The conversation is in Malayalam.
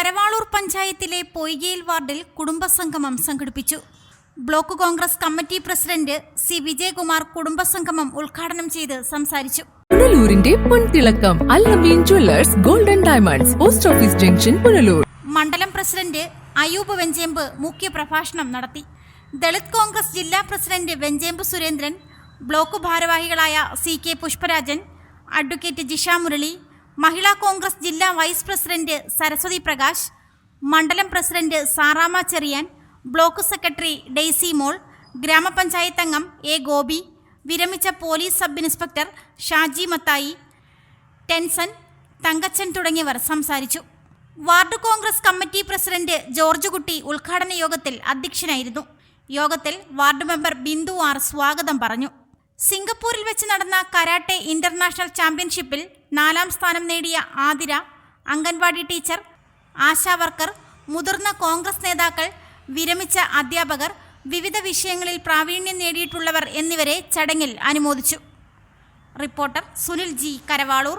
കരവാളൂർ പഞ്ചായത്തിലെ പൊയ്കയിൽ വാർഡിൽ കുടുംബസംഗമം സംഘടിപ്പിച്ചു. Block Congress committee president C Vijayakumar കുടുംബസംഗമം ഉദ്ഘാടനം ചെയ്ത് സംസാരിച്ചു. പുനലൂരിന്റെ പൊൻതിളക്കം Allameen jewellers golden diamonds post office junction Punalur. മണ്ഡലം പ്രസിഡന്റ് അയൂബ് വെഞ്ചേമ്പ് മുഖ്യ പ്രഭാഷണം നടത്തി. ദളിത് കോൺഗ്രസ് ജില്ലാ പ്രസിഡന്റ് വെഞ്ചേമ്പ് സുരേന്ദ്രൻ ബ്ലോക്ക് ഭാരവാഹികളായ C K Pushparajan advocate Jisha Murali Mahila Congress ജില്ലാ വൈസ് പ്രസിഡന്റ് സരസ്വതി പ്രകാശ് മണ്ഡലം president Sarama Cherian block secretary Daisy Mol ഗ്രാമപഞ്ചായത്ത് അംഗം എ ഗോപി വിരമിച്ച police sub inspector Shaji Mathai Tenson Thankachan തുടങ്ങിയവർ സംസാരിച്ചു. Ward Congress committee president George Kutty ഉദ്ഘാടന യോഗത്തിൽ അധ്യക്ഷനായിരുന്നു. യോഗത്തിൽ വാർഡ് മെമ്പർ ബിന്ദു ആർ സ്വാഗതം പറഞ്ഞു. സിംഗപ്പൂരിൽ വെച്ച് നടന്ന കരാട്ടെ ഇന്റർനാഷണൽ ചാമ്പ്യൻഷിപ്പിൽ നാലാം സ്ഥാനം നേടിയ ആതിര അംഗൻവാടി ടീച്ചർ ആശാ വർക്കർ മുതിർന്ന കോൺഗ്രസ് നേതാക്കൾ വിരമിച്ച അധ്യാപകർ വിവിധ വിഷയങ്ങളിൽ പ്രാവീണ്യം നേടിയിട്ടുള്ളവർ എന്നിവരെ ചടങ്ങിൽ അനുമോദിച്ചു. Reporter Sunil G Karavalur.